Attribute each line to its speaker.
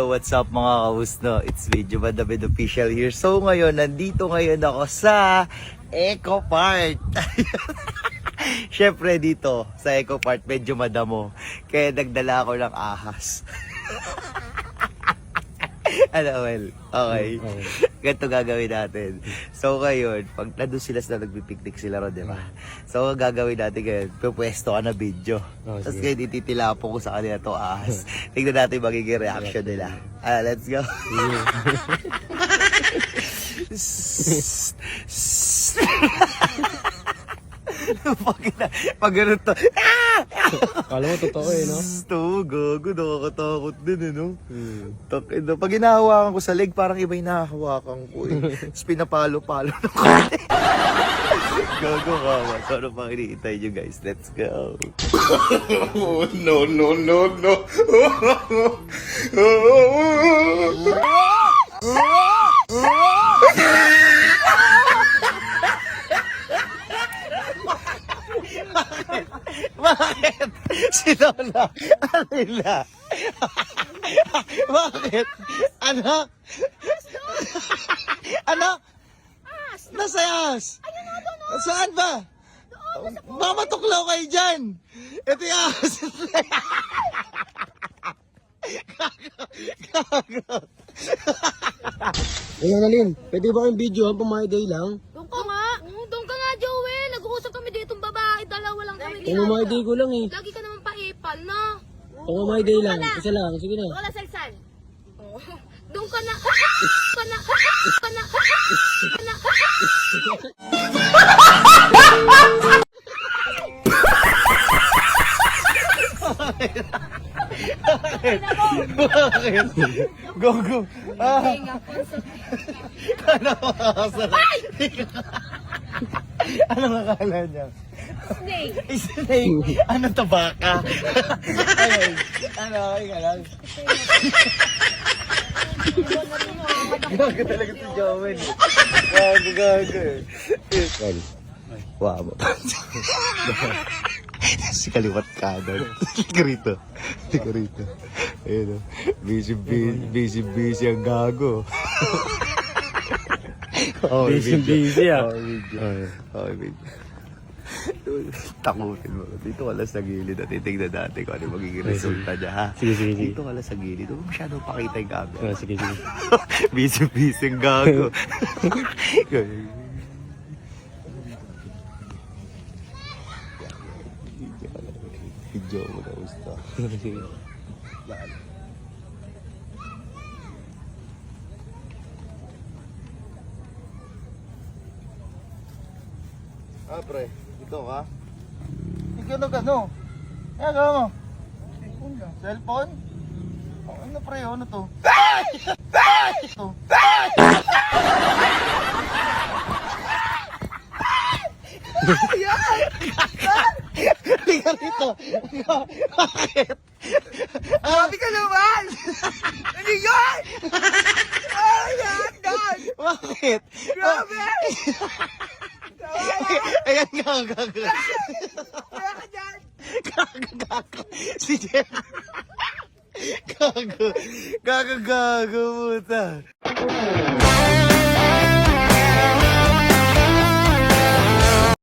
Speaker 1: Hello, what's up mga kausno? It's Video Madamid Official here. So ngayon, nandito ngayon ako sa Eco Park. Siyempre dito, sa Eco Park, medyo madamo. Kaya nagdala ako ng ahas. ano, well, okay. Ganito gagawin natin. So ngayon, pag nandun sila sa nagpipiknik sila ron, di ba? So ang gagawin natin ngayon, pupwesto ka na video.
Speaker 2: Oh,
Speaker 1: Tapos
Speaker 2: sige.
Speaker 1: ngayon ititilapo ko sa kanila to ahas. Tingnan natin magiging reaction nila. Ah, let's go. pag, pag ganun to.
Speaker 2: Kala mo totoo eh, no?
Speaker 1: Ito, gago, nakakatakot din eh, no?
Speaker 2: Hmm.
Speaker 1: Takin na. Pag hinahawakan ko sa leg, parang iba yung nahahawakan ko eh. Tapos pinapalo-palo na konti. Gago ka ba? So ano pang iniintay nyo guys? Let's go.
Speaker 3: Oh, no, no, no, no.
Speaker 1: Bakit? Sino na? Ano na? Bakit? Anak? Anak? Nasa yas? Saan ba? Mamatuklaw kayo dyan! Ito yung ahas.
Speaker 2: Ayun na Lin, pwede ba kayong video ang my day lang?
Speaker 4: Doon ka nga. Oo, doon ka nga, Joel. Nag-uusap kami dito ng babae.
Speaker 2: My day ko lang eh.
Speaker 4: Lagi ka naman paipal, no?
Speaker 2: Kung my day lang, isa lang, sige na.
Speaker 4: Wala salsal. Oh. Doon ka na. ka na. ka na. ka na.
Speaker 1: Bakit? Go, go. Ah, ano makakasarap? Anong akala niya?
Speaker 4: Snake.
Speaker 1: Snake. Ano to baka? Ayun. Ano, ka lang. Gago talaga si Joel. Gago, gago.
Speaker 2: Well,
Speaker 1: Wow. si kaliwat kanan. Sige rito. Sige rito. Ayun o. Busy, busy, busy, busy ang gago. oh,
Speaker 2: Busy, busy, ah.
Speaker 1: Oh, video. Oh, video. Takutin mo. Dito ka lang sa gilid at titignan natin kung ano yung magiging resulta niya, ha?
Speaker 2: Sige, sige, sige.
Speaker 1: Dito ka lang sa gilid. Huwag masyado pakita yung gago.
Speaker 2: oh, sige, sige.
Speaker 1: busy, busy ang gago. Video mo na gusto.
Speaker 2: sige.
Speaker 1: Ah, pre. Dito ka? Hindi ka nag-ano. Kaya ka mo. Cellphone? Oh, ano pre? Ano to? Ito. Halika rito. Bakit? Grabe ka naman! Ano yun? Ayan, God! Bakit? Grabe! Ayan nga, gago. Gago, gago. Si Jen. Gago. Gago, gago, puta.